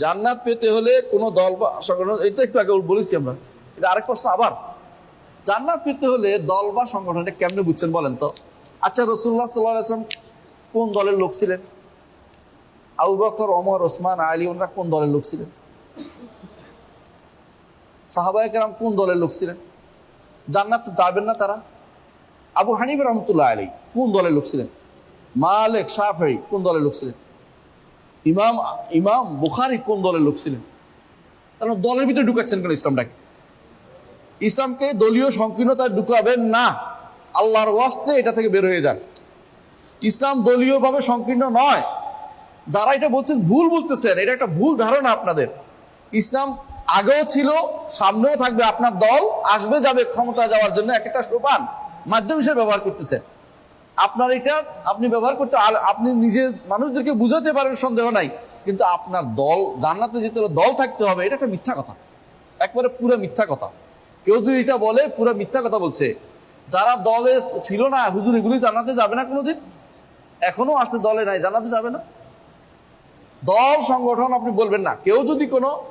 জান্নাত পেতে হলে কোনো দল বা সংগঠন, এটা একটু আগে বলেছি আমরা। এটা আরেক প্রশ্ন আবার। জান্নাত পেতে হলে দল বা সংগঠনটা কেমনে বুঝছেন বলেন তো? আচ্ছা রসুল্লাহ সাল্লাহ আসলাম কোন দলের লোক ছিলেন? আবু বকর, ওমর, ওসমান, আলী, ওনারা কোন দলের লোক ছিলেন? সাহাবাহিকেরাম কোন দলের লোক ছিলেন? জান্নাত যাবেন না তারা? আবু হানিফ রহমতুল্লাহ আলী কোন দলের লোক ছিলেন? মালেক শাহি কোন দলের লোক ছিলেন? ইমাম ইমাম বুখারি কোন দলের লোক ছিলেন? কারণ দলের ভিতরে ঢুকাচ্ছেন কেন ইসলামটাকে? ইসলামকে দলীয় সংকীর্ণতায় ঢুকাবেন না। আল্লাহর ওয়াস্তে এটা থেকে বের হয়ে যান। ইসলাম দলীয়ভাবে সংকীর্ণ নয়। যারা এটা বলছেন ভুল বলতেছেন, এটা একটা ভুল ধারণা আপনাদের। ইসলাম আগেও ছিল, সামনেও থাকবে। আপনার দল আসবে, যাবে ক্ষমতা যাওয়ার জন্য এক একটা সোপান, মাধ্যম হিসেবে ব্যবহার করতেছে আপনার এটা আপনি ব্যবহার করতে আর আপনি নিজে মানুষদেরকে বুঝাতে পারেন, সন্দেহ নাই। কিন্তু আপনার দল, জান্নাতে যেতে হলে দল থাকতে হবে, এটা একটা মিথ্যা কথা। একবারে পুরো মিথ্যা কথা। কেউ যদি এটা বলে, পুরো মিথ্যা কথা বলছে। যারা দলে ছিল না, হুজুর এগুলি জান্নাতে যাবে না কোনোদিন? এখনও আছে, দলে নাই, জান্নাতে যাবে না? দল, সংগঠন আপনি বলবেন না। কেউ যদি কোনো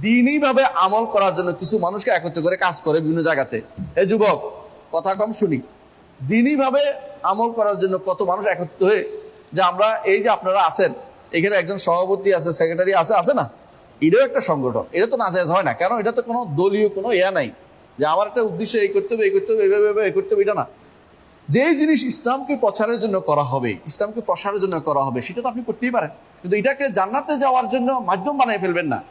দিনই ভাবে আমল করার জন্য কিছু মানুষকে একত্র করে কাজ করে বিভিন্ন জায়গাতে। এ যুবক, কথা কম শুনি। দিনই ভাবে আমল করার জন্য কত মানুষ একত্রিত হয়ে যে আমরা এই যে আপনারা আছেন, এখানে একজন সভাপতি আছে সেক্রেটারি আছে আছে না? এটাও একটা সংগঠন। এটা তো নাজায়জ হয় না। কেন? এটা তো কোনো দলীয় কোনো ইয়া নাই। যে আমার একটা উদ্দেশ্য এই করতে হবে, এই করতে হবে এইভাবে, এই করতে হবে, এটা না। যেই জিনিস ইসলামকে প্রচারের জন্য করা হবে, ইসলামকে প্রসারের জন্য করা হবে, সেটা তো আপনি করতেই পারেন। কিন্তু এটাকে জান্নাতে যাওয়ার জন্য মাধ্যম বানিয়ে ফেলবেন না।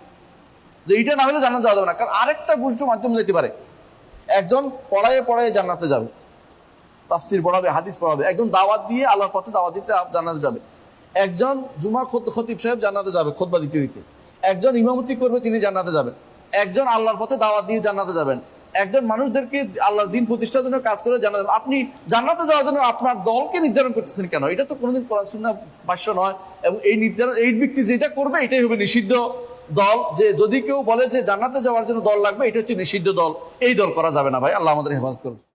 যে এটা না হলে জান্নাত যাওয়া যাবে না। কারণ আরেকটা গোষ্ঠী মাধ্যম যেতে পারে। একজন পড়ায় পড়ায় জান্নাতে যাবে। তাফসির পড়াবে, হাদিস পড়াবে। একজন দাওয়াত দিয়ে আল্লাহর পথে দাওয়াত দিতে জান্নাতে যাবে। একজন জুমা খত- খতিব সাহেব জান্নাতে যাবে খোদবা দিতে দিতে। একজন ইমামতি করবে, তিনি জান্নাতে যাবেন। একজন আল্লাহর পথে দাওয়াত দিয়ে জান্নাতে যাবেন। একজন মানুষদেরকে আল্লাহর দিন প্রতিষ্ঠার জন্য কাজ করে যাবেন। আপনি জান্নাতে যাওয়ার জন্য আপনার দলকে নির্ধারণ করতেছেন কেন? এটা তো কোনোদিন কোরআন, সুন্নাহ ভাষ্য নয়। এবং এই নির্ধারণ এই ব্যক্তি যেটা করবে, এটাই হবে নিষিদ্ধ দল। যে যদি কেউ বলে যে জান্নাতে যাওয়ার জন্য দল লাগবে, এটা হচ্ছে নিষিদ্ধ দল। এই দল করা যাবে না ভাই। আল্লাহ আমাদের হেফাজত করবে